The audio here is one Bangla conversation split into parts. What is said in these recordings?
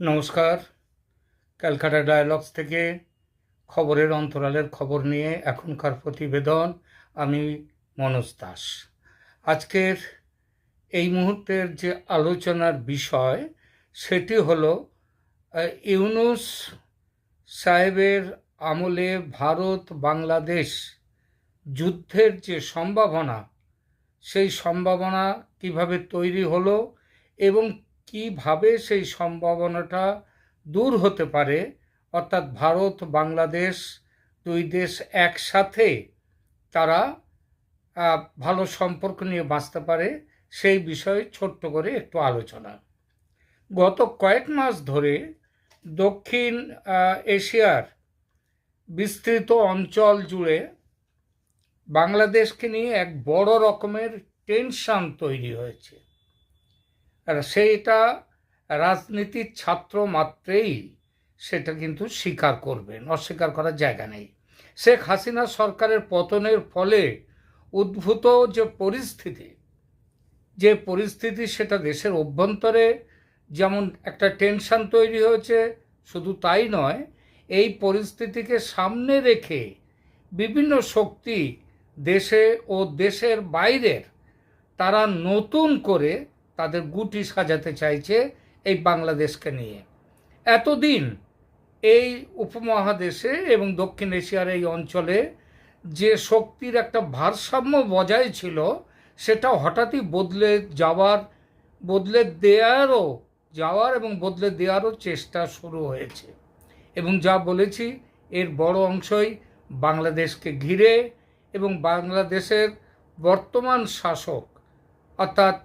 নমস্কার। ক্যালকাটা ডায়ালগস থেকে খবরের অন্তরালের খবর নিয়ে এখনকার প্রতিবেদন। আমি মনোজ দাস। আজকের এই মুহূর্তের যে আলোচনার বিষয়, সেটি হলো ইউনুস সাহেবের আমলে ভারত বাংলাদেশ যুদ্ধের যে সম্ভাবনা, সেই সম্ভাবনা কীভাবে তৈরি হলো এবং কীভাবে সেই সম্ভাবনাটা দূর হতে পারে? অর্থাৎ ভারত, বাংলাদেশ দুই দেশ একসাথে তারা ভালো সম্পর্ক নিয়ে বাঁচতে পারে, সেই বিষয়ে ছোট্ট করে একটু আলোচনা। গত কয়েক মাস ধরে দক্ষিণ এশিয়ার বিস্তৃত অঞ্চল জুড়ে বাংলাদেশকে নিয়ে এক বড় রকমের টেনশন তৈরি হয়েছে। সেইটা রাজনীতির ছাত্র মাত্রেই সেটা কিন্তু স্বীকার করবেন, অস্বীকার করার জায়গা নেই। শেখ হাসিনা সরকারের পতনের ফলে উদ্ভূত যে পরিস্থিতি যে পরিস্থিতি সেটা দেশের অভ্যন্তরে যেমন একটা টেনশন তৈরি হয়েছে, শুধু তাই নয়, এই পরিস্থিতিকে সামনে রেখে বিভিন্ন শক্তি দেশে ও দেশের বাইরের তারা নতুন করে তাদের গুটি সাজাতে চাইছে এই বাংলাদেশকে নিয়ে। এতদিন এই উপমহাদেশে এবং দক্ষিণ এশিয়ার এই অঞ্চলে যে শক্তির একটা ভারসাম্য বজায় ছিল, সেটা হঠাৎই বদলে যাওয়ার, বদলে দেওয়ারও, যাওয়ার এবং বদলে দেওয়ারও চেষ্টা শুরু হয়েছে। এবং যা বলেছি, এর বড় অংশই বাংলাদেশকে ঘিরে এবং বাংলাদেশের বর্তমান শাসক, অর্থাৎ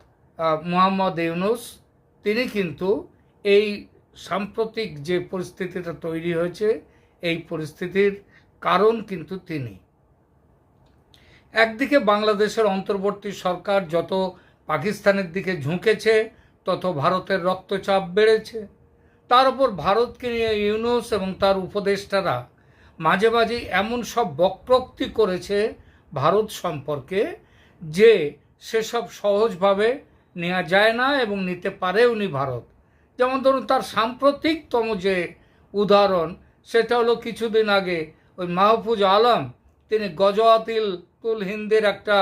মোহাম্মদ ইউনুস, তিনি কিন্তু এই সাম্প্রতিক যে পরিস্থিতিটা তৈরি হয়েছে, এই পরিস্থিতির কারণ কিন্তু তিনি। একদিকে বাংলাদেশের অন্তর্বর্তী সরকার যত পাকিস্তানের দিকে ঝুঁকেছে, তত ভারতের রক্তচাপ বেড়েছে। তার উপর ভারতকে নিয়ে ইউনুস এবং তার উপদেষ্টারা মাঝে মাঝে এমন সব বক্রোক্তি করেছে ভারত সম্পর্কে যে সেসব সহজভাবে নেওয়া যায় না এবং নিতে পারে উনি ভারত। যেমন ধরুন, তার সাম্প্রতিকতম যে উদাহরণ, সেটা হলো কিছুদিন আগে ওই মাহফুজ আলম, তিনি গজওয়াতিল তুল হিন্দের একটা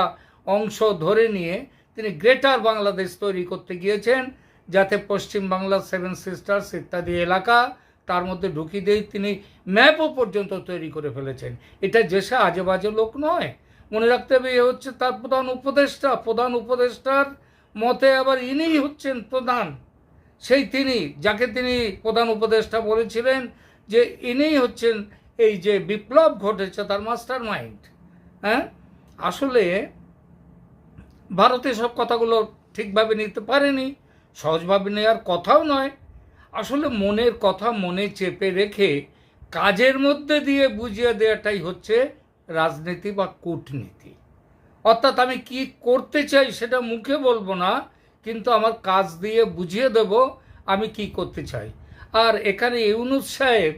অংশ ধরে নিয়ে তিনি গ্রেটার বাংলাদেশ তৈরি করতে গিয়েছেন, যাতে পশ্চিম বাংলার সেভেন সিস্টার্স ইত্যাদি এলাকা তার মধ্যে ঢুকিয়ে দিয়ে তিনি ম্যাপও পর্যন্ত তৈরি করে ফেলেছেন। এটা যেসে আজে বাজে লোক নয়। মনে রাখতে হবে, এ হচ্ছে তার প্রধান উপদেষ্টা। প্রধান উপদেষ্টার মতে আবার ইনিই হচ্ছেন প্রধান। সেই তিনি, যাকে তিনি প্রধান উপদেষ্টা বলেছিলেন যে ইনিই হচ্ছেন এই যে বিপ্লব ঘটেছে তার মাস্টার মাইন্ড হ্যাঁ? আসলে ভারতে সব কথাগুলো ঠিকভাবে নিতে পারেনি, সহজভাবে নেওয়ার কথাও নয়। আসলে মনের কথা মনে চেপে রেখে কাজের মধ্যে দিয়ে বুঝিয়ে দেওয়াটাই হচ্ছে রাজনীতি বা কূটনীতি। অর্থাৎ আমি কি করতে চাই সেটা মুখে বলব না, কিন্তু আমার কাজ দিয়ে বুঝিয়ে দেব আমি কি করতে চাই। আর এখানে ইউনুস সাহেব,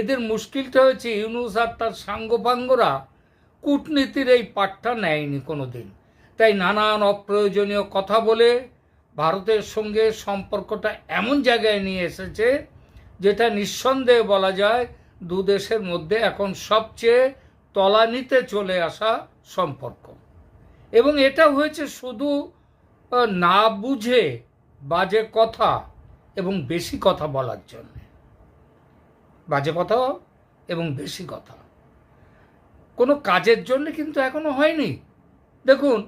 এদের মুশকিলটা হয়েছে ইউনুস আর তার সাঙ্গপাঙ্গরা কূটনীতির এই পাঠটা নেয়নি কোনো দিন তাই নানান অপ্রয়োজনীয় কথা বলে ভারতের সঙ্গে সম্পর্কটা এমন জায়গায় নিয়ে এসেছে, যেটা নিঃসন্দেহে বলা যায় দু দেশের মধ্যে এখন সবচেয়ে তলানিতে চলে আসা সম্পর্ক। এবং এটা হয়েছে শুধু না বুঝে বাজে কথা এবং বেশি কথা বলার জন্য। বাজে কথা এবং বেশি কথা। কোনো কাজের জন্য কিন্তু এখনও হয়নি। দেখুন,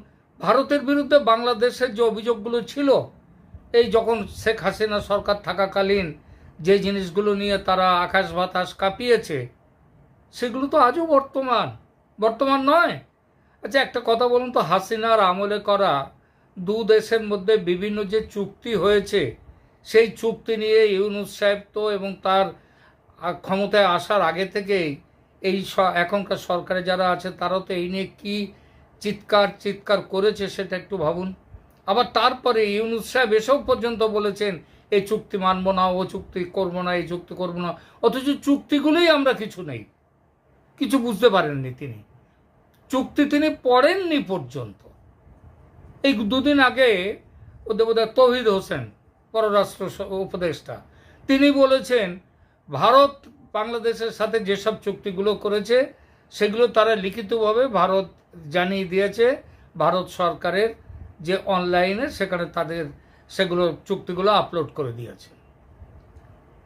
ভারতের বিরুদ্ধে বাংলাদেশের যে অভিযোগগুলো ছিল, এই যখন শেখ হাসিনা সরকার থাকাকালীন যে জিনিসগুলো নিয়ে তারা আকাশ বাতাস কাঁপিয়েছে, সেগুলো তো আজও বর্তমান। বর্তমান নয়। আচ্ছা একটা কথা বলুন তো, হাসিনার আমলে করা দু দেশের মধ্যে বিভিন্ন যে চুক্তি হয়েছে, সেই চুক্তি নিয়ে ইউনুস সাহেব তো এবং তার ক্ষমতায় আসার আগে থেকেই এই এখনকার সরকারে যারা আছে তারাও তো এই নিয়ে কী চিৎকার চিৎকার করেছে সেটা একটু ভাবুন। আবার তারপরে ইউনুস সাহেব এসব পর্যন্ত বলেছেন এই চুক্তি মানব না, ও চুক্তি করব না এই চুক্তি করব না। অথচ চুক্তিগুলোই আমরা কিছু নেই। কিছু বুঝতে পারেননি তিনি। চুক্তি তিনি পড়েননি পর্যন্ত। এই দুদিন আগে বোধহয় তহিদ হোসেন, পররাষ্ট্র উপদেষ্টা, তিনি বলেছেন, ভারত বাংলাদেশের সাথে যেসব চুক্তিগুলো করেছে, সেগুলো তারা লিখিতভাবে ভারত জানিয়ে দিয়েছে। ভারত সরকারের যে অনলাইনে সেখানে তাদের সেগুলো চুক্তিগুলো আপলোড করে দিয়েছে।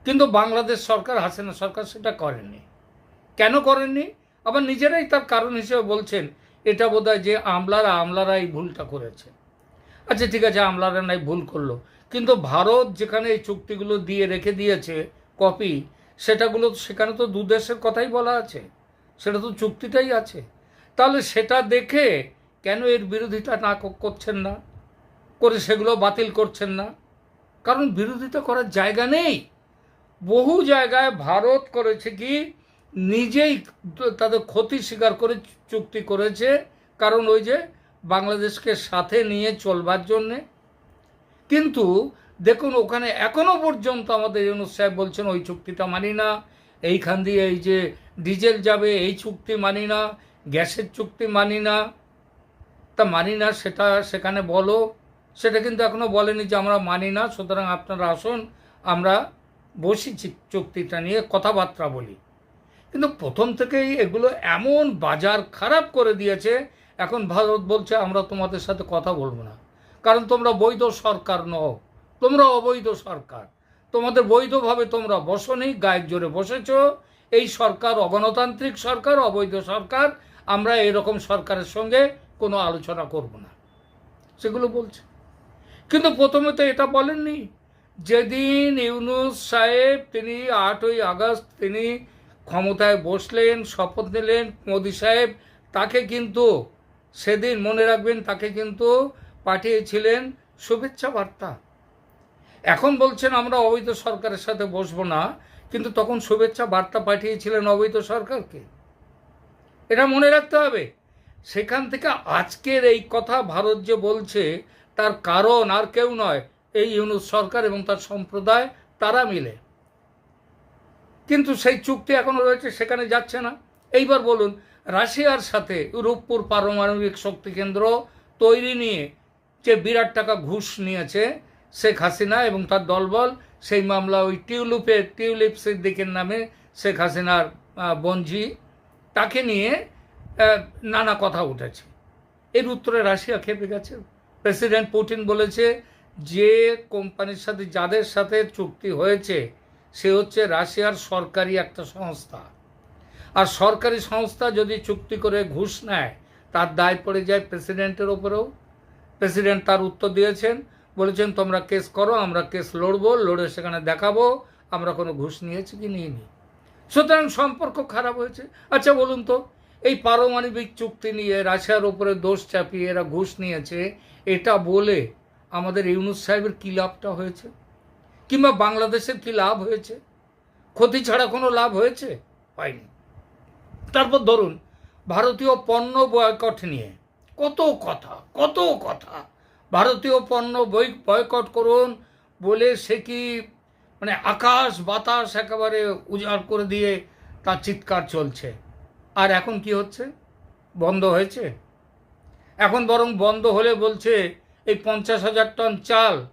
কিন্তু বাংলাদেশ সরকার, হাসিনা সরকার সেটা করেনি কেন করেননি? আবার নিজেরাই তার কারণ হিসেবে বলছেন, এটা বোধহয় যে আমলারা আমলারা এই ভুলটা করেছে। আচ্ছা ঠিক আছে, আমলারা নাই, ভুল করল। কিন্তু ভারত যেখানে এই চুক্তিগুলো দিয়ে রেখে দিয়েছে, কপি, সেটাগুলো সেখানে তো দু দেশের কথাই বলা আছে। সেটা তো চুক্তিটাই আছে। তাহলে সেটা দেখে কেন এর বিরোধিতা না করছেন না? করে সেগুলো বাতিল করছেন না? কারণ বিরোধিতা করার জায়গা নেই। বহু জায়গায় ভারত করেছে কি নিজেই তাদের ক্ষতি স্বীকার করে চুক্তি করেছে। কারণ ওই যে বাংলাদেশকে সাথে নিয়ে চলবার জন্যে। কিন্তু দেখুন, ওখানে এখনও পর্যন্ত আমাদের ইউনুস সাহেব বলছেন, ওই চুক্তিটা মানি না। এইখান দিয়ে এই যে ডিজেল যাবে, এই চুক্তি মানি না। গ্যাসের চুক্তি মানি না। তা মানি না সেটা সেখানে বলো। সেটা কিন্তু এখনও বলেনি যে আমরা মানি না। সুতরাং আপনারা আসুন, আমরা বসি চুক্তিটা নিয়ে কথাবার্তা বলি। কিন্তু প্রথম থেকেই এগুলো এমন বাজার খারাপ করে দিয়েছে, এখন ভারত বলছে, আমরা তোমাদের সাথে কথা বলব না। কারণ তোমরা বৈধ সরকার নও। তোমরা অবৈধ সরকার। তোমাদের বৈধভাবে তোমরা বসনি গায়ের জোরে বসেছ। এই সরকার অগণতান্ত্রিক সরকার, অবৈধ সরকার। আমরা এরকম সরকারের সঙ্গে কোনো আলোচনা করব না। সেগুলো বলছে। কিন্তু প্রথমে তো এটা বলেননি। যেদিন ইউনুস সাহেব তিনি আটই আগস্ট তিনি ক্ষমতায় বসলেন, শপথ নিলেন মোদী সাহেব। তাকে কিন্তু সেদিন মনে রাখবেন, তাকে কিন্তু পাঠিয়েছিলেন শুভেচ্ছা বার্তা। এখন বলছেন, আমরা অবৈধ সরকারের সাথে বসবো না, কিন্তু তখন শুভেচ্ছা বার্তা পাঠিয়েছিলেন অবৈধ সরকারকে। এটা মনে রাখতে হবে। সেখান থেকে আজকের এই কথা ভারত যে বলছে, তার কারণ আর কেউ নয়, এই ইউনুস সরকার এবং তার সম্প্রদায়, তারা মিলে। কিন্তু সেই চুক্তি এখনও রয়েছে, সেখানে যাচ্ছে না। এইবার বলুন, রাশিয়ার সাথে রূপপুর পারমাণবিক শক্তি কেন্দ্র তৈরি নিয়ে যে বিরাট টাকা ঘুষ নিয়েছে শেখ হাসিনা এবং তার দলবল, সেই মামলা ওই টিউলিপে, টিউলিপ সিদ্দিকের নামে শেখ হাসিনার বঞ্জি তাকে নিয়ে নানা কথা উঠেছে। এর উত্তরে রাশিয়া খেপে গেছে। প্রেসিডেন্ট পুটিন বলেছে, যে কোম্পানির সাথে, যাদের সাথে চুক্তি হয়েছে সে হচ্ছে রাশিয়ার সরকারি একটা সংস্থা। আর সরকারি সংস্থা যদি চুক্তি করে ঘুষ নেয়, তার দায় পড়ে যায় প্রেসিডেন্টের ওপরেও। প্রেসিডেন্ট তার উত্তর দিয়েছেন, বলেছেন, তোমরা কেস করো, আমরা কেস লড়বো, লড়ে সেখানে দেখাবো, আমরা কোনো ঘুষ নিয়েছি কি নিইনি। সুতরাং সম্পর্ক খারাপ হয়েছে। আচ্ছা বলুন তো, এই পারমাণবিক চুক্তি নিয়ে রাশিয়ার ওপরে দোষ চাপিয়ে এরা ঘুষ নিয়েছে, এটা বলে আমাদের ইউনুস সাহেবের কী লাভটা হয়েছে? কিংবা বাংলাদেশের কি লাভ হয়েছে? ক্ষতি ছাড়া কোনো লাভ হয়েছে? হয়নি। তারপর ধরুন, ভারতীয় পণ্য বয়কট নিয়ে। কত কথা কত কথা। ভারতীয় পণ্য বই, বয়কট করুন বলে সে কি মানে আকাশ, বাতাস একেবারে উজাড় করে দিয়ে তার চিৎকার চলছে। আর এখন কি হচ্ছে? বন্ধ হয়েছে? এখন বরং বন্ধ হলে বলছে, এই পঞ্চাশ হাজার টন চাল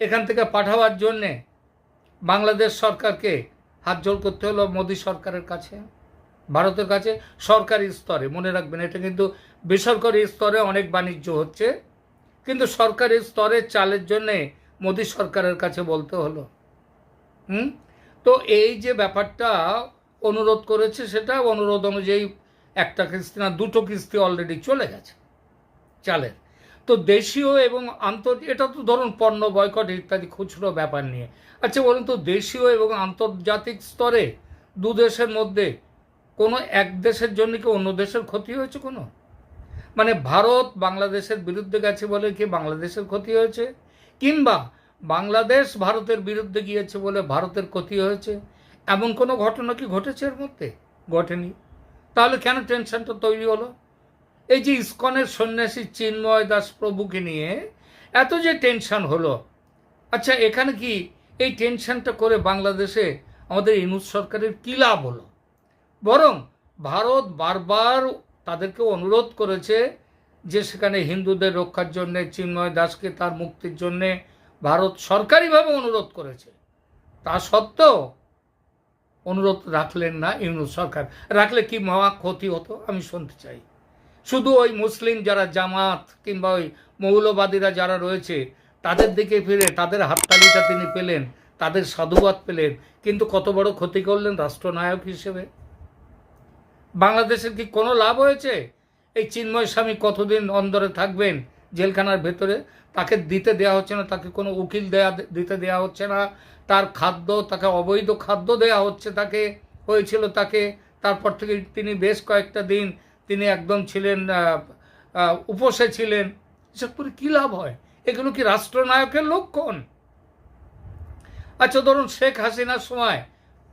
এখান থেকে পাঠাবার জন্যে বাংলাদেশ সরকারকে হাত জোর করতে হলো মোদী সরকারের কাছে, ভারতের কাছে, সরকারি স্তরে। মনে রাখবেন, এটা কিন্তু বেসরকারি স্তরে অনেক বাণিজ্য হচ্ছে, কিন্তু সরকারি স্তরে চালের জন্যে মোদী সরকারের কাছে বলতে হলো। হুম? তো এই যে ব্যাপারটা অনুরোধ করেছে সেটা, অনুরোধ অনুযায়ী একটা কিস্তি না, দুটো কিস্তি অলরেডি চলে গেছে চালের। তো দেশীয় এবং আন্তর, এটা তো ধরুন পণ্য বয়কট ইত্যাদি খুচরো ব্যাপার নিয়ে। আচ্ছা বলুন তো দেশীয় এবং আন্তর্জাতিক স্তরে দু দেশের মধ্যে কোনো এক দেশের জন্য কি অন্য দেশের ক্ষতি হয়েছে কোনো? মানে ভারত বাংলাদেশের বিরুদ্ধে গেছে বলে কি বাংলাদেশের ক্ষতি হয়েছে? কিংবা বাংলাদেশ ভারতের বিরুদ্ধে গিয়েছে বলে ভারতের ক্ষতি হয়েছে? এমন কোনো ঘটনা কি ঘটেছে এর মধ্যে? ঘটেনি। তাহলে কেন টেনশনটা তৈরি হলো? এই যে ইস্কনের সন্ন্যাসী চিন্ময় দাস প্রভুকে নিয়ে এত যে টেনশন হলো। আচ্ছা এখানে কি এই টেনশনটা করে বাংলাদেশে আমাদের ইনুস সরকারের কী লাভ হলো? বরং ভারত বারবার তাদেরকে অনুরোধ করেছে যে সেখানে হিন্দুদের রক্ষার জন্যে, চিন্ময় দাসকে তার মুক্তির জন্যে ভারত সরকারিভাবে অনুরোধ করেছে। তা সত্ত্বেও অনুরোধ রাখলেন না ইউনুস সরকার। রাখলে কি মহা ক্ষতি হতো? আমি শুনতে চাই। শুধু ওই মুসলিম যারা জামাত কিংবা ওই মৌলবাদীরা যারা রয়েছে, তাদের দিকে ফিরে, তাদের হাততালিটা তিনি পেলেন, তাদের সাধুবাদ পেলেন, কিন্তু কত বড় ক্ষতি করলেন রাষ্ট্রনায়ক হিসেবে? বাংলাদেশের কি কোনো লাভ হয়েছে? এই চিন্ময় স্বামী কতদিন অন্দরে থাকবেন জেলখানার ভেতরে? তাকে দিতে দেওয়া হচ্ছে না, তাকে কোনো উকিল দেয়া, দিতে দেওয়া হচ্ছে না। তার খাদ্য, তাকে অবৈধ খাদ্য দেওয়া হচ্ছে তাকে, হয়েছিল তাকে। তারপর থেকে তিনি বেশ কয়েকটা দিন তিনি একদম ছিলেন উপসে ছিলেন। এসব করে কী লাভ হয়? এগুলো কি রাষ্ট্রনায়কের লক্ষণ? আচ্ছা ধরুন শেখ হাসিনার সময়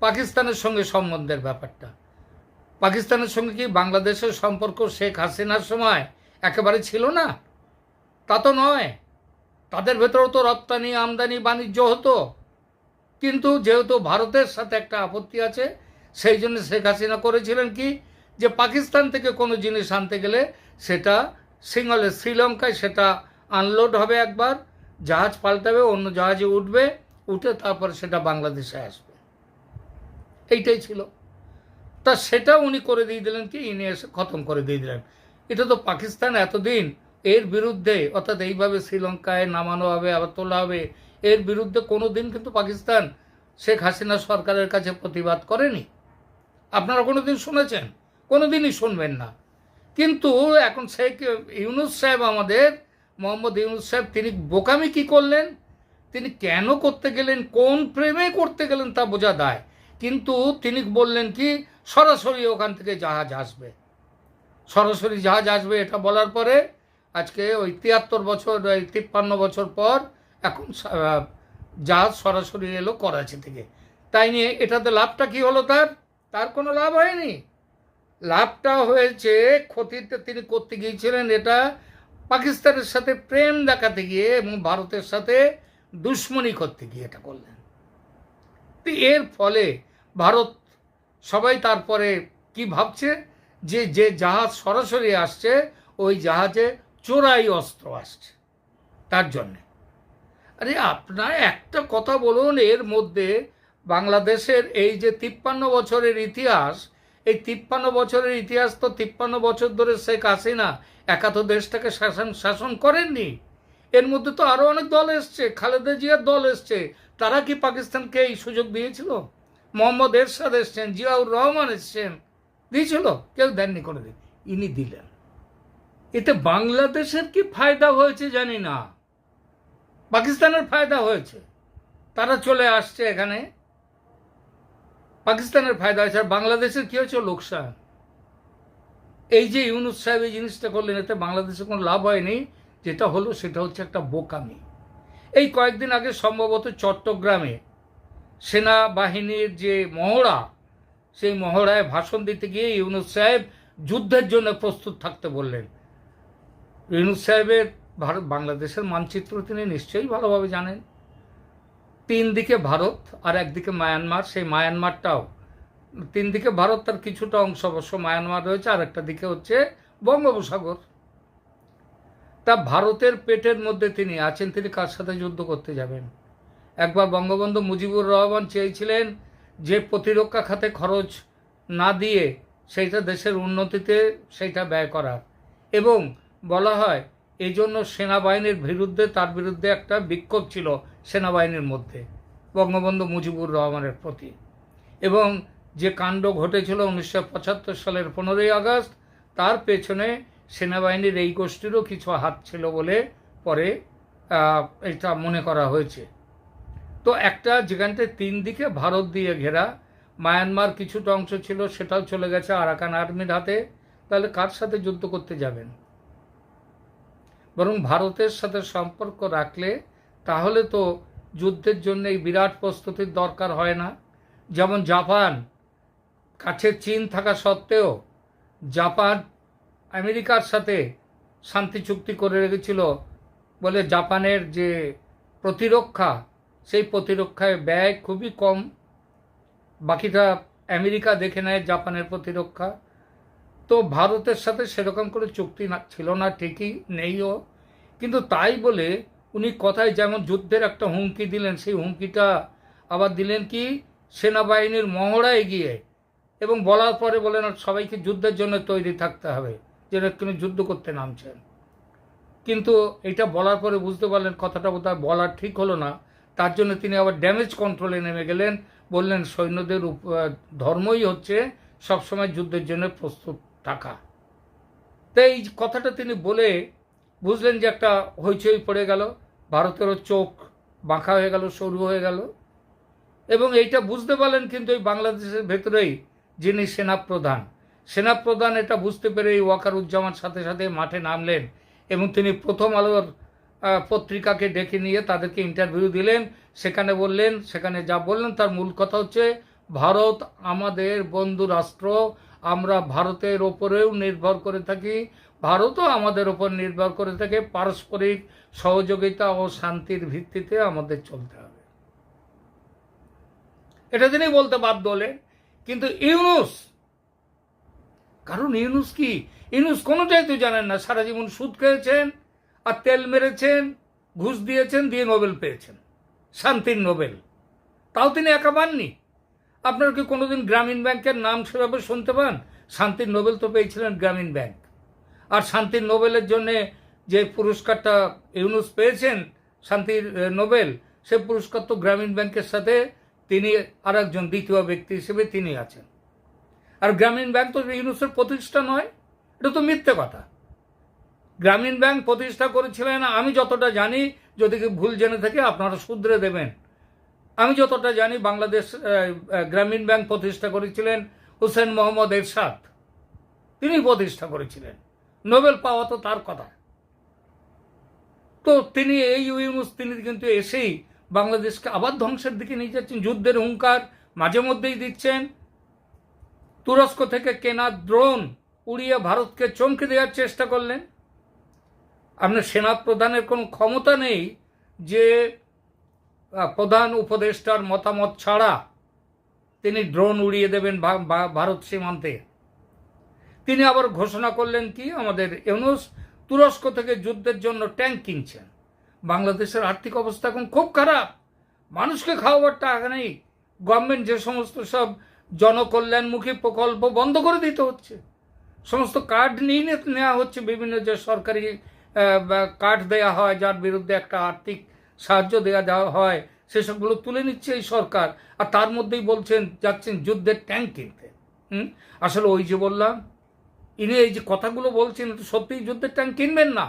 পাকিস্তানের সঙ্গে সম্বন্ধের ব্যাপারটা। পাকিস্তানের সঙ্গে কি বাংলাদেশের সম্পর্ক শেখ হাসিনার সময় একেবারে ছিল না? তা তো নয়। তাদের ভেতরেও তো রপ্তানি, আমদানি, বাণিজ্য হতো। কিন্তু যেহেতু ভারতের সাথে একটা আপত্তি আছে, সেই জন্য শেখ হাসিনা করেছিলেন কি? যে পাকিস্তান থেকে কোনো জিনিস আনতে গেলে সেটা সিঙ্গলে শ্রীলঙ্কায় সেটা আনলোড হবে একবার, জাহাজ পাল্টাবে, অন্য জাহাজে উঠবে, উঠে তারপরে সেটা বাংলাদেশে আসবে। এইটাই ছিল। তা সেটা উনি করে দিয়ে দিলেন কি? ইনি এসে খতম করে দিয়ে দিলেন। এটা তো পাকিস্তান এতদিন এর বিরুদ্ধে, অর্থাৎ এইভাবে শ্রীলঙ্কায় নামানো হবে, আবার তোলা হবে, এর বিরুদ্ধে কোনো দিন কিন্তু পাকিস্তান শেখ হাসিনা সরকারের কাছে প্রতিবাদ করেনি। আপনারা কোনো দিন শুনেছেন? কোনো দিনই শুনবেন না। কিন্তু এখন শেখ ইউনুস সাহেব আমাদের, মোহাম্মদ ইউনুস সাহেব, তিনি বোকামি কি করলেন? তিনি কেন করতে গেলেন? কোন প্রেমে করতে গেলেন তা বোঝা দায়। কিন্তু তিনি বললেন কি, সরাসরি ওখান থেকে জাহাজ আসবে। সরাসরি জাহাজ আসবে এটা বলার পরে আজকে ওই তিয়াত্তর বছর, ওই তিপ্পান্ন বছর পর এখন জাহাজ সরাসরি এলো করাচি থেকে। তাই নিয়ে এটাতে লাভটা কি হলো তার? তার কোনো লাভ হয়নি। লাভটা হয়েছে ক্ষতিটা তিনি করতে গিয়েছিলেন এটা। পাকিস্তানের সাথে প্রেম দেখাতে গিয়ে এবং ভারতের সাথে দুশ্মনী করতে গিয়ে এটা করলেন। তো এর ফলে ভারত সবাই তারপরে কি ভাবছে? যে যে জাহাজ সরাসরি আসছে, ওই জাহাজে চোরাই অস্ত্র আসছে। তার জন্যে। আরে আপনার একটা কথা বলুন, এর মধ্যে বাংলাদেশের এই যে তিপ্পান্ন বছরের ইতিহাস এই তিপ্পান্ন বছরের ইতিহাস তো তিপ্পান্ন বছর ধরে শেখ হাসিনা একা দেশটাকে শাসন শাসন করেননি। এর মধ্যে তো আরও অনেক দল এসছে, খালেদা জিয়ার দল এসছে। তারা কি পাকিস্তানকে এই সুযোগ দিয়েছিল? মোহাম্মদ এরশাদ এসছেন, জিয়াউর রহমান এসছেন, দিয়েছিল, কেউ দেননি করে দিন ইনি দিলেন। এতে বাংলাদেশের কি ফায়দা হয়েছে জানি না। পাকিস্তানের ফায়দা হয়েছে। তারা চলে আসছে এখানে পাকিস্তানের ফায়দা হয়েছে আর বাংলাদেশের কি হয়েছে? লোকসান। এই যে ইউনুস সাহেব এই জিনিসটা করলেন, এতে বাংলাদেশে কোনো লাভ হয়নি। যেটা হলো, সেটা হচ্ছে একটা বোকামি। এই কয়েকদিন আগে সম্ভবত চট্টগ্রামে সেনাবাহিনীর যে মহড়া, সেই মহড়ায় ভাষণ দিতে গিয়ে ইউনুস সাহেব যুদ্ধের জন্য প্রস্তুত থাকতে বললেন। ইউনুস সাহেবের ভারত, বাংলাদেশের মানচিত্র তিনি নিশ্চয়ই ভালোভাবে জানেন। তিন দিকে ভারত আর একদিকে মায়ানমার, সেই মায়ানমারটাও। তিন দিকে ভারত তার কিছুটা অংশ অবশ্য মায়ানমার রয়েছে, আর একটা দিকে হচ্ছে বঙ্গোপসাগর। তা ভারতের পেটের মধ্যে তিনি আছেন, তিনি কার সাথে যুদ্ধ করতে যাবেন? একবার বঙ্গবন্ধু মুজিবুর রহমান চেয়েছিলেন যে প্রতিরক্ষা খাতে খরচ না দিয়ে সেইটা দেশের উন্নতিতে সেইটা ব্যয় করার। এবং বলা হয় এই জন্য সেনাবাহিনীর বিরুদ্ধে, তার বিরুদ্ধে একটা বিক্ষোভ ছিল সেনাবাহিনীর মধ্যে, বঙ্গবন্ধু মুজিবুর রহমানের প্রতি। এবং যে কাণ্ড ঘটেছিল উনিশশো পঁচাত্তর সালের পনেরোই আগস্ট, তার পেছনে সেনাবাহিনীর এই গোষ্ঠীরও কিছু হাত ছিল বলে পরে এটা মনে করা হয়েছে। তো একটা যেখানটায় তিন দিকে ভারত দিয়ে ঘেরা, মায়ানমার কিছুটা অংশ ছিল, সেটাও চলে গেছে আরাকান আর্মির হাতে। তাহলে কার সাথে যুদ্ধ করতে যাবেন? বরং ভারতের সাথে সম্পর্ক রাখলে তাহলে তো যুদ্ধের জন্য এই বিরাট প্রস্তুতির দরকার হয় না। যেমন জাপান, কাছে চীন থাকা সত্ত্বেও জাপান আমেরিকার সাথে শান্তি চুক্তি করে রেখেছিল বলে জাপানের যে প্রতিরক্ষা, সেই প্রতিরক্ষায় ব্যয় খুবই কম। বাকিটা আমেরিকা দেখে নেয় জাপানের প্রতিরক্ষা। তো ভারতের সাথে সেরকম করে চুক্তি না ছিল না, ঠিকই নেইও। কিন্তু তাই বলে উনি কথায় যেমন যুদ্ধের একটা হুমকি দিলেন, সেই হুমকিটা আবার দিলেন কি? সেনাবাহিনীর মহড়ায় গিয়ে এবং বলার পরে বলেন সবাইকে যুদ্ধের জন্য তৈরি থাকতে হবে, যেন তিনি যুদ্ধ করতে নামছেন। কিন্তু এটা বলার পরে বুঝতে পারলেন, কথাটা বোধহয় বলার ঠিক হলো না। তার জন্য তিনি আবার ড্যামেজ কন্ট্রোলে নেমে গেলেন, বললেন, সৈন্যদের ধর্মই হচ্ছে সবসময় যুদ্ধের জন্য প্রস্তুত থাকা তাই এই কথাটা তিনি বলে বুঝলেন যে একটা হইচই পড়ে গেল, ভারতেরও চোখ বাঁকা হয়ে গেল, সরু হয়ে গেল। এবং এইটা বুঝতে পারলেন কিন্তু এই বাংলাদেশের ভেতরেই যিনি সেনাপ্রধান। সেনাপ্রধান এটা বুঝতে পেরে এই ওয়াকারুজ্জামান সাথে সাথে মাঠে নামলেন এবং তিনি প্রথম আলোর পত্রিকাকে ডেকে নিয়ে তাদেরকে ইন্টারভিউ দিলেন। সেখানে বললেন, সেখানে যা বললেন তার মূল কথা হচ্ছে, ভারত আমাদের বন্ধু রাষ্ট্র আমরা ভারতের ওপরেও নির্ভর করে থাকি, ভারতও আমাদের ওপর নির্ভর করে থাকে, পারস্পরিক সহযোগিতা ও শান্তির ভিত্তিতে আমাদের চলতে হবে। এটা তিনি বলতে বাধ্য হলেন কিন্তু ইউনুস, কারণ ইউনুস কি? ইউনুস কোনোটাই তো জানেন না, সারা জীবন সুদ খেয়েছেন আর তেল মেরেছেন, ঘুষ দিয়েছেন, দিয়ে নোবেল পেয়েছেন, শান্তির নোবেল। তাও তিনি একা পাননি। আপনারা কি কোনোদিন গ্রামীণ ব্যাংকের নাম সেভাবে শুনতে পান? শান্তির নোবেল তো পেয়েছিলেন গ্রামীণ ব্যাংক। আর শান্তির নোবেলের জন্যে যে পুরস্কারটা ইউনুস পেয়েছেন, শান্তির নোবেল, সে পুরস্কার তো গ্রামীণ ব্যাংকের সাথে তিনি আর একজন দ্বিতীয় ব্যক্তি হিসেবে তিনি আছেন। আর গ্রামীণ ব্যাংক তো ইউনুসের প্রতিষ্ঠা নয়, এটা তো মিথ্যে কথা। গ্রামীণ ব্যাংক প্রতিষ্ঠা করেছিলেন, আমি যতটা জানি, যদি ভুল জেনে থাকে, আপনারা শুধরে দেবেন। আমি যতটা জানি বাংলাদেশ গ্রামীণ ব্যাংক প্রতিষ্ঠা করেছিলেন হুসেন মোহাম্মদ এরশাদ। তিনি প্রতিষ্ঠা করেছিলেন। নোবেল পাওয়া তো তার কথা। তো তিনি এই ইউনুস, তিনি কিন্তু এসেই বাংলাদেশকে আবার ধ্বংসের দিকে নিয়ে যাচ্ছেন। যুদ্ধের হুঙ্কার মাঝে মধ্যেই দিচ্ছেন। তুরস্ক থেকে কেনা ড্রোন উড়িয়ে ভারতকে চমকে দেওয়ার চেষ্টা করলেন। আপনার সেনা প্রধানের কোনো ক্ষমতা নেই যে প্রধান উপদেষ্টার মতামত ছাড়া তিনি ড্রোন উড়িয়ে দেবেন ভারত সীমান্তে। তিনি আবার ঘোষণা করলেন কি, আমাদের ইউনুস তুরস্ক থেকে যুদ্ধের জন্য ট্যাঙ্ক কিনছেন। বাংলাদেশের আর্থিক অবস্থা এখন খুব খারাপ। মানুষকে খাওয়াবার টাকা নেই। গভর্নমেন্ট যে সমস্ত সব জনকল্যাণমুখী প্রকল্প বন্ধ করে দিতে হচ্ছে। সমস্ত কার্ড নিয়ে নেওয়া হচ্ছে। বিভিন্ন যে সরকারি কার্ড দেওয়া হয়, যার বিরুদ্ধে একটা আর্থিক সাহায্য দেওয়া দেওয়া হয়, সেসবগুলো তুলে নিচ্ছে এই সরকার। আর তার মধ্যেই বলছেন, যাচ্ছেন যুদ্ধের ট্যাঙ্ক কিনতে। হুম? আসলে ওই যে বললাম, ইনি এই যে কথাগুলো বলছেন, এটা সত্যিই যুদ্ধের ট্যাঙ্ক কিনবেন না।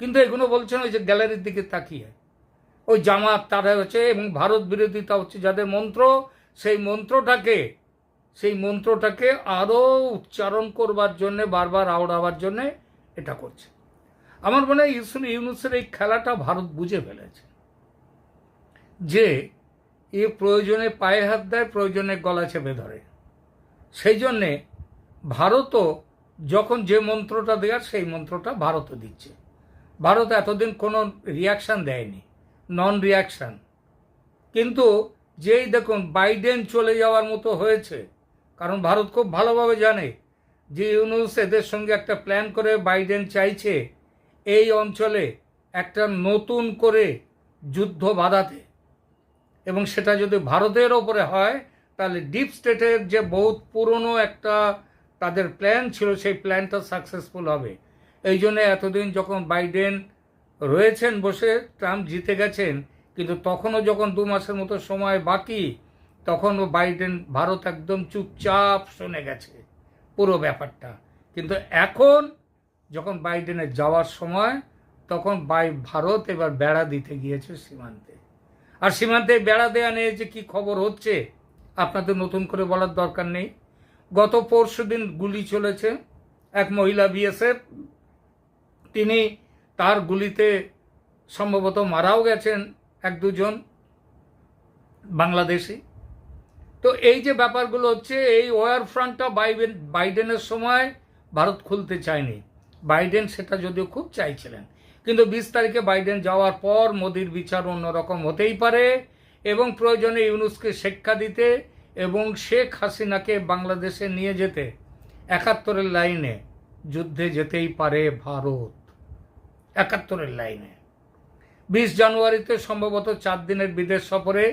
কিন্তু এগুলো বলছেন ওই যে গ্যালারির দিকে তাকিয়ে। ওই জামাত, তারা হচ্ছে, এবং ভারত বিরোধিতা হচ্ছে যাদের মন্ত্র, সেই মন্ত্রটাকে সেই মন্ত্রটাকে আরও উচ্চারণ করবার জন্যে, বারবার আওড়াবার জন্যে এটা করছে। আমার মনে হয় ইউসুন ইউনুসের এই খেলাটা ভারত বুঝে ফেলেছে। যে এ প্রয়োজনে পায়ে হাত দেয়, প্রয়োজনে গলা চেপে ধরে। সেই জন্যে ভারতও যখন যে মন্ত্রটা দেওয়ার সেই মন্ত্রটা ভারতও দিচ্ছে। ভারত এতদিন কোনো রিয়াকশান দেয়নি নন রিয়াকশান কিন্তু যেই দেখুন, বাইডেন চলে যাওয়ার মতো হয়েছে, কারণ ভারত খুব ভালোভাবে জানে যে ইউনুস এদের সঙ্গে একটা প্ল্যান করে বাইডেন চাইছে। এই অঞ্চলে একটা নতুন করে যুদ্ধ বাঁধাতে। এবং সেটা যদি ভারতের ওপরে হয়, তাহলে ডিপ স্টেটের যে বহুত পুরনো একটা তাদের প্ল্যান ছিল, সেই প্ল্যানটা সাকসেসফুল হবে। এই জন্য এতদিন যখন বাইডেন রয়েছেন বসে, ট্রাম্প জিতে গেছেন, কিন্তু তখনও যখন দু মাসের মতো সময় বাকি, তখনও বাইডেন, ভারত একদম চুপচাপ শুনে গেছে, পুরো ব্যাপারটা। কিন্তু এখন যখন বাইডেনের যাওয়ার সময়, তখন বাই ভারত এবার বেড়া দিতে গিয়েছে সীমান্তে। আর সীমান্তে বেড়া দেয়া নিয়ে যে কী খবর হচ্ছে, আপনাদের নতুন করে বলার দরকার নেই। গত পরশু দিন গুলি চলেছে, এক মহিলা বিএসএফ, তিনি তার গুলিতে সম্ভবত মারাও গেছেন এক দুজন বাংলাদেশি। তো এই যে ব্যাপারগুলো হচ্ছে, এই ওয়ার ফ্রন্টটা বাইডেন বাইডেনের সময় ভারত খুলতে চায়নি। বাইডেন সেটা যদিও খুব চাইছিলেন। কিন্তু বিশ তারিখে বাইডেন যাওয়ার পর মোদির বিচার অন্যরকম হতেই পারে এবং প্রয়োজনে ইউনুসকে শিক্ষা দিতে এবং শেখ হাসিনাকে বাংলাদেশে নিয়ে যেতে একাত্তরের লাইনে যুদ্ধে যেতেই পারে ভারত। একাত্তরের লাইনে। বিশ জানুয়ারিতে সম্ভবত চার দিনের বিদেশ সফরে,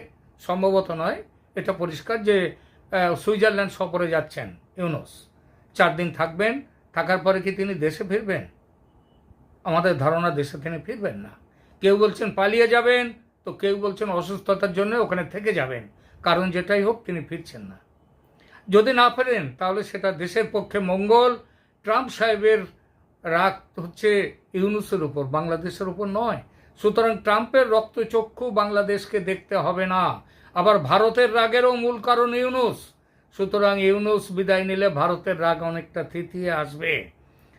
সম্ভবত নয়, এটা পরিষ্কার যে সুইজারল্যান্ড সফরে যাচ্ছেন ইউনুস। চার দিন থাকবেন থাকার পরে কি তিনি দেশে ফিরবেন? আমাদের ধারণা দেশে তিনি ফিরবেন না। কেউ বলছেন পালিয়ে যাবেন, তো কেউ বলছেন অসুস্থতার জন্য ওখানে থেকে যাবেন। কারণ যেটাই হোক, তিনি ফিরছেন না। যদি না ফেরেন, তাহলে সেটা দেশের পক্ষে মঙ্গল। ট্রাম্প সাহেবের রাগ হচ্ছে ইউনুসের উপর, বাংলাদেশের উপর নয়। সুতরাং ট্রাম্পের রক্তচক্ষু বাংলাদেশকে দেখতে হবে না। আবার ভারতের রাগেরও মূল কারণ ইউনুস। সুতরাং ইউনুস বিদায় নিলে ভারতের রাগ অনেকটা থিতিয়ে আসবে।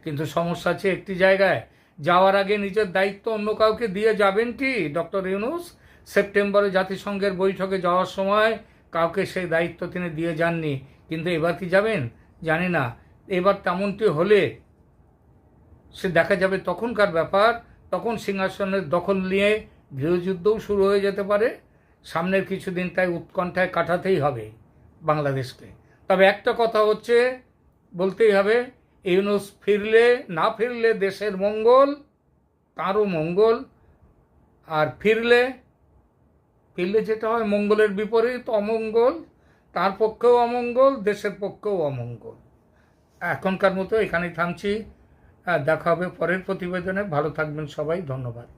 কিন্তু সমস্যা আছে একটি জায়গায়। যাওয়ার আগে নিজের দায়িত্ব অন্য কাউকে দিয়ে যাবেন কি? ডক্টর ইউনুস, সেপ্টেম্বরে জাতিসংঘের বৈঠকে যাওয়ার সময় কাউকে সেই দায়িত্ব তিনি দিয়ে যাননি। কিন্তু এবার কি যাবেন? জানি না। এবার তেমনটি হলে সে দেখা যাবে তখনকার ব্যাপার। তখন সিংহাসনের দখল নিয়ে গৃহযুদ্ধও শুরু হয়ে যেতে পারে। সামনের কিছুদিন তাই উৎকণ্ঠায় কাটাতেই হবে। বাংলাদেশকে। তবে একটা কথা হচ্ছে, বলতেই হবে, ইউনুস ফিরলে, না ফিরলে দেশের মঙ্গল তারও মঙ্গল, আর ফিরলে ফিরলে যেটা হয় মঙ্গলের বিপরীত, অমঙ্গল, তার পক্ষেও অমঙ্গল, দেশের পক্ষেও অমঙ্গল। এখনকার মতো এখানেই থামছি। দেখা হবে পরের প্রতিবেদনে। ভালো থাকবেন সবাই, ধন্যবাদ।